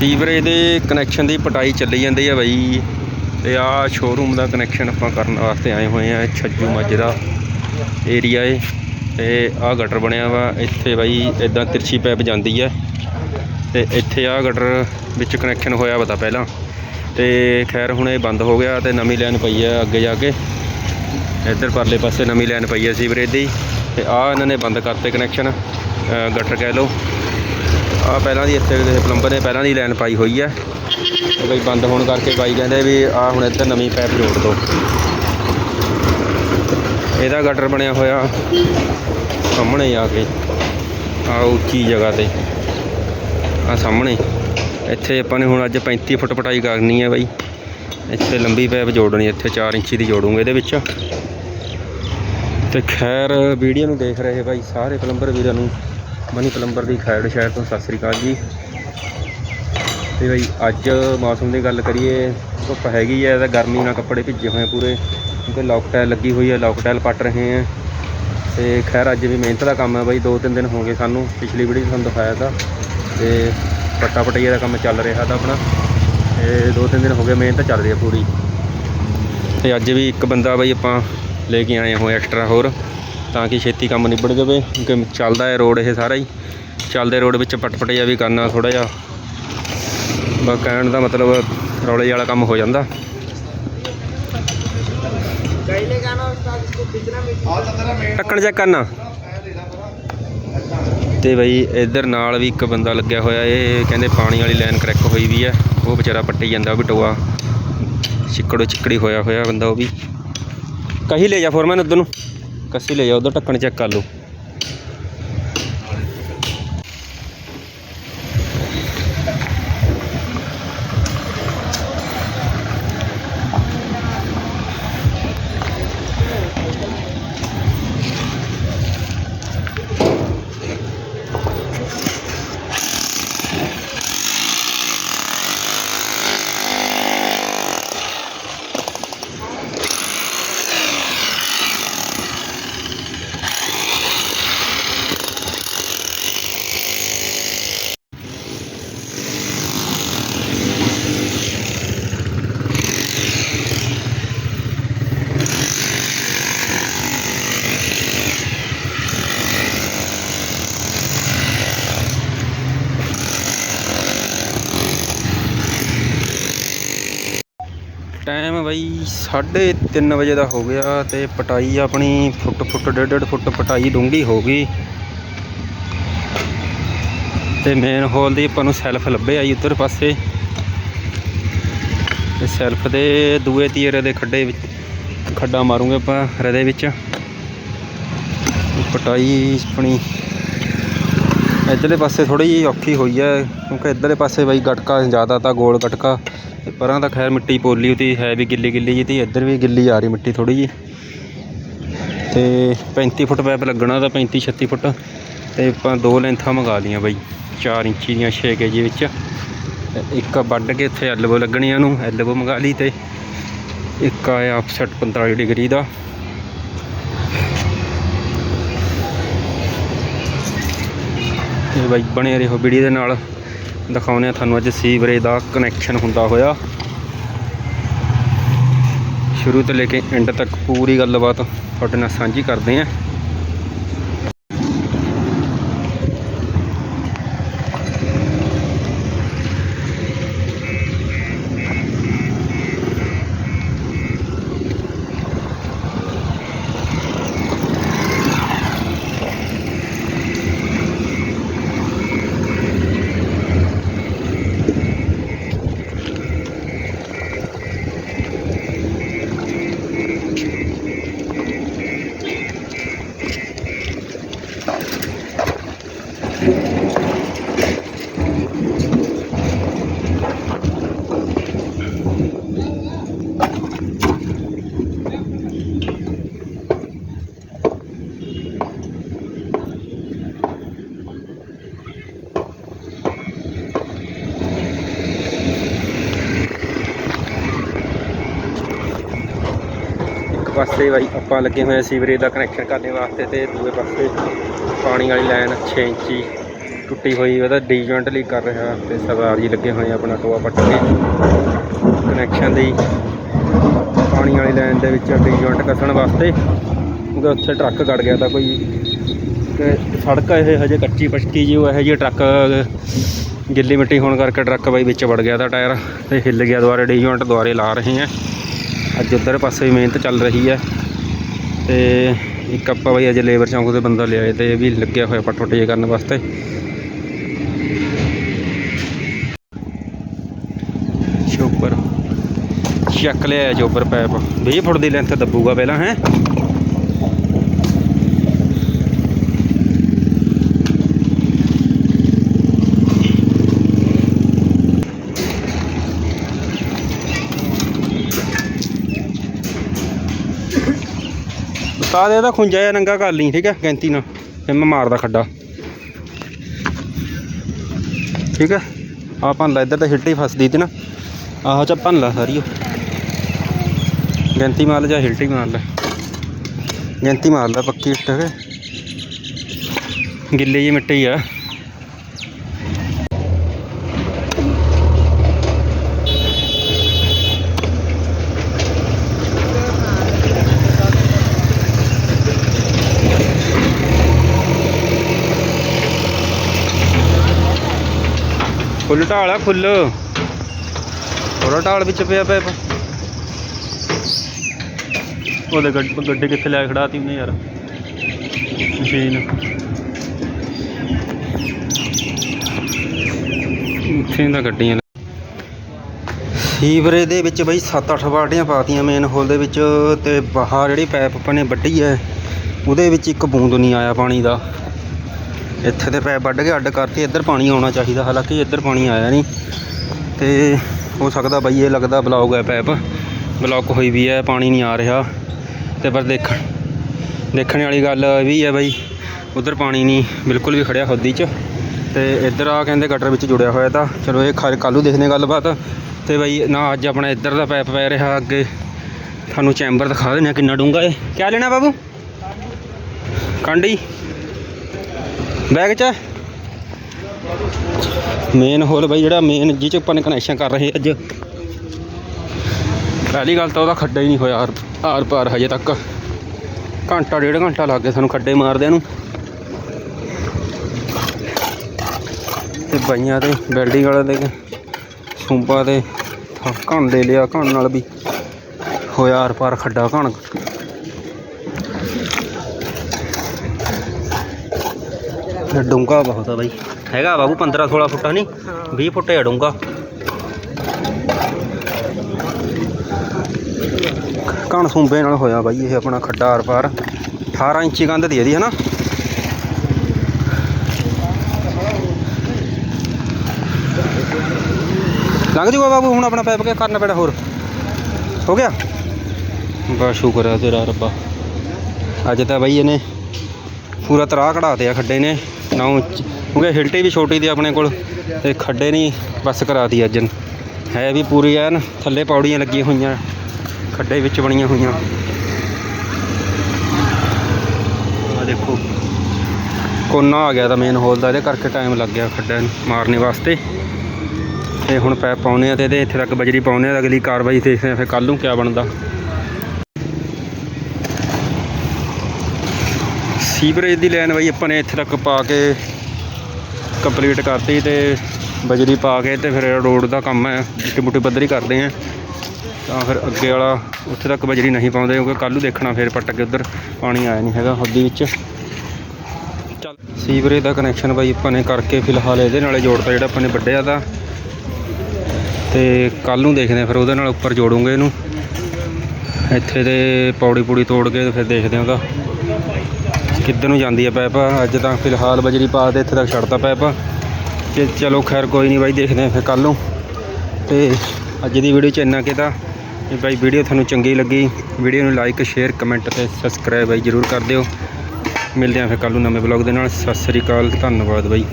Sewerage ਦੇ connection ਦੀ ਪਟਾਈ ਚੱਲੀ ਜਾਂਦੀ ਆ ਬਾਈ। ਤੇ ਆਹ ਸ਼ੋਰੂਮ ਦਾ ਕਨੈਕਸ਼ਨ ਆਪਾਂ ਕਰਨ ਵਾਸਤੇ ਆਏ ਹੋਏ ਆ ਛੱਜੂ ਮੱਝ ਦਾ ਏਰੀਆ ਏ। ਤੇ ਆਹ ਗਟਰ ਬਣਿਆ ਵਾ, ਇੱਥੇ ਬਾਈ ਇਦਾਂ ਤਿਰਛੀ ਪੈਪ ਜਾਂਦੀ ਹੈ ਤੇ ਇੱਥੇ ਆਹ ਗਟਰ ਵਿੱਚ ਕਨੈਕਸ਼ਨ ਹੋਇਆ ਵਾ ਤਾਂ ਪਹਿਲਾਂ। ਤੇ ਖੈਰ ਹੁਣ ਇਹ ਬੰਦ ਹੋ ਗਿਆ ਤੇ ਨਵੀਂ ਲਾਈਨ ਪਈ ਹੈ ਅੱਗੇ ਜਾ ਕੇ। ਇੱਧਰ ਪਰਲੇ ਪਾਸੇ ਨਵੀਂ ਲਾਈਨ ਪਈ ਹੈ ਸੀਵਰੇਜ ਦੀ। ਤੇ ਆਹ ਇਹਨਾਂ ਨੇ ਬੰਦ ਕਰਤੇ ਕਨੈਕਸ਼ਨ ਗਟਰ ਕਹਿ ਲਓ। ਆ ਪਹਿਲਾਂ ਦੀ ਇੱਥੇ ਦੇ ਪਲੰਬਰ ਨੇ ਪਹਿਲਾਂ ਦੀ ਲਾਈਨ ਪਾਈ ਹੋਈ ਹੈ ਤੇ ਬਈ ਬੰਦ ਹੋਣ ਕਰਕੇ ਬਾਈ ਕਹਿੰਦੇ ਵੀ ਆ ਹੁਣ ਇੱਧਰ ਨਵੀਂ ਪਾਈਪ ਜੋੜ ਦਿਓ ਇਹਦਾ ਗਟਰ ਬਣਿਆ ਹੋਇਆ ਸਾਹਮਣੇ ਆ ਕੇ। ਆ ਉੱਚੀ ਜਗ੍ਹਾ ਤੇ। ਆ ਸਾਹਮਣੇ। ਇੱਥੇ ਆਪਾਂ ਨੇ ਹੁਣ ਅੱਜ 35 ਫੁੱਟ ਪਟਾਈ ਕਰਨੀ ਹੈ ਬਾਈ। ਇੱਥੇ ਲੰਬੀ ਪਾਈਪ ਜੋੜਨੀ ਇੱਥੇ 4 ਇੰਚੀ ਦੀ ਜੋੜੂਗੇ ਇਹਦੇ ਵਿੱਚ। ਤੇ ਖੈਰ ਵੀਡੀਓ ਨੂੰ ਦੇਖ ਰਹੇ ਬਾਈ ਸਾਰੇ ਪਲੰਬਰ ਵੀਰਾਂ ਨੂੰ। ਮਨੀ ਪਲੰਬਰ ਦੀ ਖੈੜ ਸ਼ਹਿਰ ਤੋਂ ਸਤਿ ਸ੍ਰੀ ਅਕਾਲ ਜੀ। ਤੇ ਬਈ ਅੱਜ ਮੌਸਮ ਦੀ ਗੱਲ ਕਰੀਏ, ਧੁੱਪ ਹੈਗੀ ਹੈ ਤਾਂ ਗਰਮੀ ਨਾਲ ਕੱਪੜੇ ਭਿੱਜੇ ਹੋਏ ਆ ਪੂਰੇ, ਕਿਉਂਕਿ ਲੌਕ ਟਾਇਲ ਲੱਗੀ ਹੋਈ ਹੈ ਲੌਕ ਪੱਟ ਰਹੇ ਆ। ਤੇ ਖੈਰ ਅੱਜ ਵੀ ਮਿਹਨਤ ਦਾ ਕੰਮ ਹੈ ਬਾਈ, ਦੋ ਤਿੰਨ ਦਿਨ ਹੋ ਗਏ ਸਾਨੂੰ, ਪਿਛਲੀ ਵੀਡੀਓ 'ਚ ਤੁਹਾਨੂੰ ਦਿਖਾਇਆ ਤਾਂ। ਤੇ ਪੱਟਾ ਪਟਈਆ ਦਾ ਕੰਮ ਚੱਲ ਰਿਹਾ ਤਾਂ ਆਪਣਾ। ਤੇ ਦੋ ਤਿੰਨ ਦਿਨ ਹੋ ਗਏ ਮਿਹਨਤ ਚੱਲ ਰਹੀ ਹੈ ਪੂਰੀ। ਤੇ ਅੱਜ ਵੀ ਇੱਕ ਬੰਦਾ ਬਾਈ ਆਪਾਂ ਲੈ ਕੇ ਆਏ ਹੋਏ ਐਕਸਟਰਾ ਹੋਰ। ਤਾਂ ਕਿ ਛੇਤੀ ਕੰਮ ਨਿਬੜ ਜਾਵੇ, ਕਿਉਂਕਿ ਚੱਲਦਾ ਹੈ ਰੋਡ ਇਹ ਸਾਰਾ ਹੀ। ਚੱਲਦੇ ਰੋਡ ਵਿੱਚ ਪਟਪਟਿਆ ਵੀ ਕਰਨਾ ਥੋੜਾ ਜਿਹਾ। ਬਸ ਕਹਿਣ ਦਾ ਮਤਲਬ ਰੌਲੇ ਵਾਲਾ ਕੰਮ ਹੋ ਜਾਂਦਾ। ਟੱਕਣ ਚੈੱਕ ਕਰਨਾ। ਤੇ ਬਈ ਇੱਧਰ ਨਾਲ ਵੀ ਇੱਕ ਬੰਦਾ ਲੱਗਿਆ ਹੋਇਆ, ਇਹ ਕਹਿੰਦੇ ਪਾਣੀ ਵਾਲੀ ਲਾਈਨ ਕਰੈਕ ਹੋਈ ਵੀ ਹੈ। ਉਹ ਵਿਚਾਰਾ ਪੱਟੀ ਜਾਂਦਾ, ਉਹ ਵੀ ਟੋਆ। ਚਿੱਕੜੋ ਚਿੱਕੜੀ ਹੋਇਆ ਹੋਇਆ ਬੰਦਾ ਉਹ ਵੀ। ਕਹੀ ਲੈ ਜਾ ਫੋਰਮੈਨ ਉਧਰ ਨੂੰ। ਕੱਸੀ ਲੈ ਜਾ ਉਧਰ ਢੱਕਣ ਚੈੱਕ ਕਰ ਲਓ ਟਾਈਮ ਬਈ 3:30 ਵਜੇ ਦਾ ਹੋ ਗਿਆ ਤੇ ਪਟਾਈ ਆਪਣੀ ਫੁੱਟ ਫੁੱਟ, ਡੇਢ ਡੇਢ ਫੁੱਟ ਪਟਾਈ ਡੂੰਘੀ ਹੋ ਗਈ। ਤੇ ਮੇਨ ਹੋਲ ਦੀ ਆਪਾਂ ਨੂੰ ਸੈਲਫ ਲੱਭੇ ਆਈ ਉੱਧਰ ਪਾਸੇ। ਤੇ ਸੈਲਫ ਦੇ ਦੂਏ ਤੀਏ ਦੇ ਖੱਡੇ ਵਿੱਚ, ਖੱਡਾ ਮਾਰੂਗੇ ਆਪਾਂ ਰਦੇ ਵਿੱਚ। ਪਟਾਈ ਆਪਣੀ ਇੱਧਰਲੇ ਪਾਸੇ ਥੋੜੀ ਜਿਹੀ ਔਖੀ ਹੋਈ ਹੈ, ਕਿਉਂਕਿ ਇੱਧਰਲੇ ਪਾਸੇ ਬਾਈ ਗਟਕਾ ਜ਼ਿਆਦਾ ਤਾਂ ਗੋਲ ਗਟਕਾ। ਤੇ ਪਰਾਂ ਤਾਂ ਖੈਰ ਮਿੱਟੀ ਪੋਲੀ ਉਤੀ ਹੈ ਵੀ ਗਿੱਲੀ ਗਿੱਲੀ ਜੀ ਤੇ, ਇੱਧਰ ਵੀ ਗਿੱਲੀ ਆ ਰਹੀ ਮਿੱਟੀ ਥੋੜੀ ਜੀ ਤੇ 35 ਫੁੱਟ ਪੈਪ ਲੱਗਣਾ ਤਾਂ 35 36 ਫੁੱਟ, ਤੇ ਆਪਾਂ ਦੋ ਲੈਂਥਾਂ ਮੰਗਾ ਲੀਆਂ ਬਾਈ 4 ਇੰਚੀ ਦੀਆਂ 6 ਕੇਜੀ ਵਿੱਚ। ਤੇ ਇੱਕ ਵੱਢ ਕੇ ਇੱਥੇ ਐਲਬੋ ਲੱਗਣੀ ਉਹਨੂੰ ਨੂੰ ਐਲਬੋ ਮੰਗਾ ਲਈ ਤੇ ਇੱਕ ਆਇਆ ਆਫਸੈਟ 45 ਡਿਗਰੀ ਦਾ। ਤੇ ਬਾਈ ਬਣੇ ਰਹੋ ਵੀਡੀਓ ਦੇ ਨਾਲ। ਦਿਖਾਉਂਦੇ ਆ ਤੁਹਾਨੂੰ ਅੱਜ ਸੀਵਰੇਜ ਦਾ ਕਨੈਕਸ਼ਨ ਹੁੰਦਾ ਹੋਇਆ। ਸ਼ੁਰੂ ਤੋਂ ਲੈ ਕੇ ਐਂਡ ਤੱਕ ਪੂਰੀ ਗੱਲਬਾਤ ਤੁਹਾਡੇ ਨਾਲ ਸਾਂਝੀ ਕਰਦੇ ਆ ਪਾਸੇ ਬਾਈ, ਆਪਾਂ ਲੱਗੇ ਹੋਏ ਆ ਸੀਵਰੇਜ ਦਾ ਕਨੈਕਸ਼ਨ ਕਰਨ ਵਾਸਤੇ ਤੇ ਦੂਏ ਪਾਸੇ ਪਾਣੀ ਵਾਲੀ ਲਾਈਨ 6 ਇੰਚੀ ਟੁੱਟੀ ਹੋਈ, ਉਹਦਾ ਡੀ ਜੁਆਇੰਟ ਲੀਕ ਕਰ ਰਿਹਾ ਤੇ ਸਰਦਾਰ ਜੀ ਲੱਗੇ ਹੋਏ ਆ ਆਪਣਾ ਟੋਆ ਪੱਟ ਕੇ। ਕਨੈਕਸ਼ਨ ਦੀ ਪਾਣੀ ਵਾਲੀ ਲਾਈਨ ਦੇ ਵਿੱਚ ਡੀ ਜੁਆਇੰਟ ਕੱਸਣ ਵਾਸਤੇ, ਕਿਉਂਕਿ ਉੱਥੇ ਟਰੱਕ ਗੜ ਗਿਆ ਤਾਂ ਕੋਈ ਸੜਕ ਇਹ ਹਜੇ ਕੱਚੀ ਪੱਕੀ ਜੀ ਉਹ ਇਹੋ ਜਿਹੇ ਟਰੱਕ ਗਿੱਲੀ ਮਿੱਟੀ ਹੋਣ ਕਰਕੇ ਟਰੱਕ ਬਾਈ ਵਿੱਚ ਵੜ ਗਿਆ ਤਾਂ ਟਾਇਰ ਤੇ ਹਿੱਲ ਗਿਆ, ਦੁਬਾਰੇ ਡੀ ਜੁਆਇੰਟ ਦੁਆਰੇ ਲਾ ਰਹੇ ਆ। ਅੱਜ ਉੱਧਰ ਪਾਸੇ ਵੀ ਮਿਹਨਤ ਚੱਲ ਰਹੀ ਹੈ। ਤੇ ਇੱਕ ਆਪਾਂ ਬਈ ਅੱਜ ਲੇਬਰ ਚੌਂਕ 'ਤੇ ਬੰਦਾ ਲਿਆਏ ਤੇ ਇਹ ਵੀ ਲੱਗਿਆ ਹੋਇਆ ਪੱਟ ਪੁੱਟ ਕਰਨ ਵਾਸਤੇ। ਚੋਪਰ। ਚੱਕ ਲਿਆ ਚੋਪਰ ਪੈਪ। 20 ਫੁੱਟ ਦੀ ਲੈਂਥ ਦੱਬੂਗਾ ਪਹਿਲਾਂ, ਹੈ? ਉਸਤਾਦ ਇਹਦਾ ਖੁੰਜਾ ਜਿਹਾ ਨੰਗਾ ਕਰ ਲਈ, ਠੀਕ ਹੈ ਗੈਂਤੀ ਨਾਲ, ਫਿਰ ਮੈਂ ਮਾਰਦਾ ਖੱਡਾ। ਠੀਕ ਹੈ ਆ ਭੰਨ ਲਾ, ਇੱਧਰ ਤਾਂ ਹਿਲਟੀ ਫਸਦੀ ਤੇ ਨਾ। ਆਹੋ ਚ ਭੰਨ ਲਾ ਸਾਰੀ ਉਹ। ਗੈਂਤੀ ਮਾਰ ਲੈ ਜਾਂ ਹਿਲਟੀ ਮਾਰ ਲੈ। ਗੈਂਤੀ ਮਾਰ ਲੈ ਪੱਕੀ ਇੱਟ ਹੈ। ਗਿੱਲੀ ਜਿਹੀ ਮਿੱਟੀ ਆ। ਫੁੱਲ ਢਾਲ ਆ ਫੁੱਲ। ਥੋੜਾ ਢਾਲ ਵਿੱਚ ਪਿਆ ਪੈਪ ਉਹਦੇ ਗੱਡ- ਗੱਡੀ ਕਿੱਥੇ ਲੈ ਕੇ ਖੜਾਤੀ ਉਹਨੇ ਯਾਰ? ਮਸ਼ੀਨ। ਇੱਥੇ ਦਾ ਗੱਡੀਆਂ ਸੀਵਰੇ ਦੇ ਵਿੱਚ ਬਈ 7-8 ਬਾਲਟੀਆਂ ਪਾਤੀਆਂ ਮੇਨ ਹੋਲ ਦੇ ਵਿੱਚ ਤੇ ਬਾਹਰ ਜਿਹੜੀ ਪੈਪ ਆਪਾਂ ਨੇ ਵੱਢੀ ਹੈ ਉਹਦੇ ਵਿੱਚ ਇੱਕ ਬੂੰਦ ਨਹੀਂ ਆਇਆ ਪਾਣੀ ਦਾ। ਇੱਥੇ ਤੇ ਪੈਪ ਵੱਢ ਕੇ ਅੱਡ ਕਰਤੀ ਇੱਧਰ ਪਾਣੀ ਆਉਣਾ ਚਾਹੀਦਾ, ਹਾਲਾਂਕਿ ਇੱਧਰ ਪਾਣੀ ਆਇਆ ਨਹੀਂ। ਤੇ ਹੋ ਸਕਦਾ ਬਈ ਇਹ ਲੱਗਦਾ ਬਲੌਕ ਹੈ ਪੈਪ ਬਲੌਕ ਹੋਈ ਵੀ ਹੈ, ਪਾਣੀ ਨਹੀਂ ਆ ਰਿਹਾ। ਤੇ ਪਰ ਦੇਖਣ ਦੇਖਣ ਵਾਲੀ ਗੱਲ ਇਹ ਵੀ ਹੈ ਬਈ, ਉਧਰ ਪਾਣੀ ਨਹੀਂ, ਬਿਲਕੁਲ ਵੀ ਖੜਿਆ ਖੁੱਦੀ 'ਚ। ਤੇ ਇੱਧਰ ਆ ਕਹਿੰਦੇ ਗਟਰ ਵਿੱਚ ਜੁੜਿਆ ਹੋਇਆ ਤਾਂ। ਚਲੋ ਇਹ ਖਰ ਕੱਲੂ ਦੇਖਨੇ ਗੱਲਬਾਤ। ਤੇ ਬਈ ਨਾ ਅੱਜ ਆਪਣਾ ਇੱਧਰ ਦਾ ਪੈਪ ਪੈ ਰਿਹਾ ਅੱਗੇ। ਤੁਹਾਨੂੰ ਚੈਂਬਰ ਦਿਖਾ ਦਿੰਦੇ ਹਾਂ ਕਿੰਨਾ ਡੂੰਘਾ ਏ ਕਿਆ ਲੈਣਾ ਬਾਬੂ? ਕਾਂਡੀ। ਬੈਗ 'ਚ? ਮੇਨ ਹੋਲ ਬਾਈ ਜਿਹੜਾ ਮੇਨ ਜਿਹ 'ਚ ਆਪਾਂ ਨੇ ਕਨੈਕਸ਼ਨ ਕਰ ਰਹੇ ਅੱਜ। ਪਹਿਲੀ ਗੱਲ ਤਾਂ ਉਹਦਾ ਖੱਡਾ ਹੀ ਨਹੀਂ ਹੋਇਆ ਆਰ ਆਰ ਪਾਰ ਹਜੇ ਤੱਕ। ਘੰਟਾ, ਡੇਢ ਘੰਟਾ ਲੱਗ ਗਿਆ ਸਾਨੂੰ ਖੱਡੇ ਮਾਰਦਿਆਂ ਨੂੰ। ਤੇ ਬਾਈਆਂ ਤੇ, ਬਿਲਡਿੰਗ ਵਾਲੇ ਦੇ ਸੁੰਪਾ ਤੇ ਘਣ ਦੇ ਲਿਆ ਘਣ ਨਾਲ ਵੀ। ਹੋਇਆ ਆਰ ਪਾਰ ਖੱਡਾ ਘਣ। ਡੂੰਗਾ ਬਹੁਤ ਆ ਬਾਈ। ਹੈਗਾ ਬਾਬੂ 15 16 ਫੁੱਟ ਨਹੀਂ 20 ਫੁੱਟ ਹੈ ਡੂੰਗਾ ਕਣ ਸੁੰਬੇ ਨਾਲ ਹੋਇਆ ਬਾਈ ਇਹ ਆਪਣਾ ਖੱਡਾ ਆਰ ਪਾਰ। 18 ਇੰਚੀ ਕੰਧ ਦੀ ਇਹਦੀ ਹਨਾ? ਲੰਘ ਜੂਗਾ ਬਾਬੂ ਹੁਣ ਆਪਣਾ ਪੈਪ ਕੇ ਕਰਨਾ ਪੈਣਾ ਹੋਰ। ਹੋ ਗਿਆ? ਬਸ ਸ਼ੁਕਰ ਹੈ ਤੇਰਾ ਰੱਬਾ। ਅੱਜ ਤਾਂ ਬਾਈ ਇਹਨੇ ਪੂਰਾ ਤਰਾਹ ਕਢਾਤੇ ਆ ਖੱਡੇ ਨੇ। ਨਾ ਉੱਚ- ਕਿਉਂਕਿ ਹਿਲਟੀ ਵੀ ਛੋਟੀ ਦੀ ਆਪਣੇ ਕੋਲ ਤੇ ਖੱਡੇ ਨਹੀਂ ਬਸ ਕਰਾਤੀ ਅੱਜ। ਹੈ ਵੀ ਪੂਰੀ ਐਨ, ਥੱਲੇ ਪੌੜੀਆਂ ਲੱਗੀਆਂ ਹੋਈਆਂ, ਖੱਡੇ ਵਿੱਚ ਬਣੀਆਂ ਹੋਈਆਂ। ਆ ਦੇਖੋ। ਕੋਨਾ ਆ ਗਿਆ ਤਾਂ ਮੇਨ ਹੋਲ ਦਾ, ਇਹਦੇ ਕਰਕੇ ਟਾਈਮ ਲੱਗ ਗਿਆ ਖੱਡਿਆਂ ਨੂੰ ਮਾਰਨੇ ਵਾਸਤੇ। ਤੇ ਹੁਣ ਪੈਪ ਪਾਉਨੇ ਆ ਤੇ ਇਹਦੇ ਇੱਥੇ ਤੱਕ ਬਜਰੀ ਪਾਉਨੇ ਆ, ਅਗਲੀ ਕਾਰਵਾਈ ਦੇਖਦੇ ਆ ਫਿਰ ਕੱਲ ਨੂੰ ਕਿਆ ਬਣਦਾ। ਸੀਵਰੇਜ ਦੀ ਲਾਈਨ ਬਈ ਆਪਾਂ ਨੇ ਇੱਥੇ ਤੱਕ ਪਾ ਕੇ ਕੰਪਲੀਟ ਕਰਤੀ ਤੇ ਬਜਰੀ ਪਾ ਕੇ ਤੇ ਫਿਰ ਰੋਡ ਦਾ ਕੰਮ ਹੈ, ਮਿੱਟੀ ਮੁੱਟੀ ਪੱਧਰੀ ਕਰਦੇ ਆ ਤਾਂ ਫਿਰ ਅੱਗੇ ਵਾਲਾ ਉੱਥੇ ਤੱਕ ਬਜਰੀ ਨਹੀਂ ਪਾਉਂਦੇ ਕਿਉਂਕਿ ਕੱਲ੍ਹ ਨੂੰ ਦੇਖਣਾ ਫਿਰ ਪੱਟ ਕੇ ਉੱਧਰ ਪਾਣੀ ਆਇਆ ਨਹੀਂ ਹੈਗਾ ਹੱਦੀ ਵਿੱਚ। ਚੱਲ, ਸੀਵਰੇਜ ਦਾ ਕਨੈਕਸ਼ਨ ਬਾਈ ਆਪਾਂ ਨੇ ਕਰਕੇ ਫਿਲਹਾਲ ਇਹਦੇ ਨਾਲੇ ਜੋੜਤਾ ਜਿਹੜਾ ਆਪਾਂ ਨੇ ਵੱਢਿਆ ਤਾਂ ਤੇ ਕੱਲ ਨੂੰ ਦੇਖਦੇ ਆ ਫਿਰ ਉਹਦੇ ਨਾਲ ਉੱਪਰ ਜੋੜੂਗੇ ਇਹਨੂੰ। ਇੱਥੇ ਦੇ ਪੌੜੀ ਪੂੜੀ ਤੋੜ ਕੇ ਤੇ ਫਿਰ ਦੇਖਦੇ ਆ ਉਹਦਾ। ਕਿੱਧਰ ਨੂੰ ਜਾਂਦੀ ਹੈ ਪੈਪ? ਅੱਜ ਤਾਂ ਫਿਲਹਾਲ ਬਜਰੀ ਪਾ ਦੇ ਇੱਥੇ ਤੱਕ ਛੱਡਤਾ ਪੈਪ। ਤੇ ਚਲੋ ਖੈਰ ਕੋਈ ਨਹੀਂ ਬਾਈ, ਦੇਖਦੇ ਹਾਂ ਫਿਰ ਕੱਲ ਨੂੰ। ਤੇ ਅੱਜ ਦੀ ਵੀਡੀਓ ਚ ਇੰਨਾ ਕਿ ਤਾਂ ਬਾਈ ਵੀਡੀਓ ਤੁਹਾਨੂੰ ਚੰਗੀ ਲੱਗੀ। ਵੀਡੀਓ ਨੂੰ ਲਾਈਕ ਸ਼ੇਅਰ ਕਮੈਂਟ ਤੇ ਸਬਸਕ੍ਰਾਈਬ ਬਾਈ ਜਰੂਰ ਕਰ ਦਿਓ। ਮਿਲਦੇ ਹਾਂ ਫਿਰ ਕੱਲ ਨੂੰ ਨਵੇਂ ਬਲੌਗ ਦੇ ਨਾਲ। ਸਤਿ ਸ੍ਰੀ ਅਕਾਲ, ਧੰਨਵਾਦ ਬਾਈ।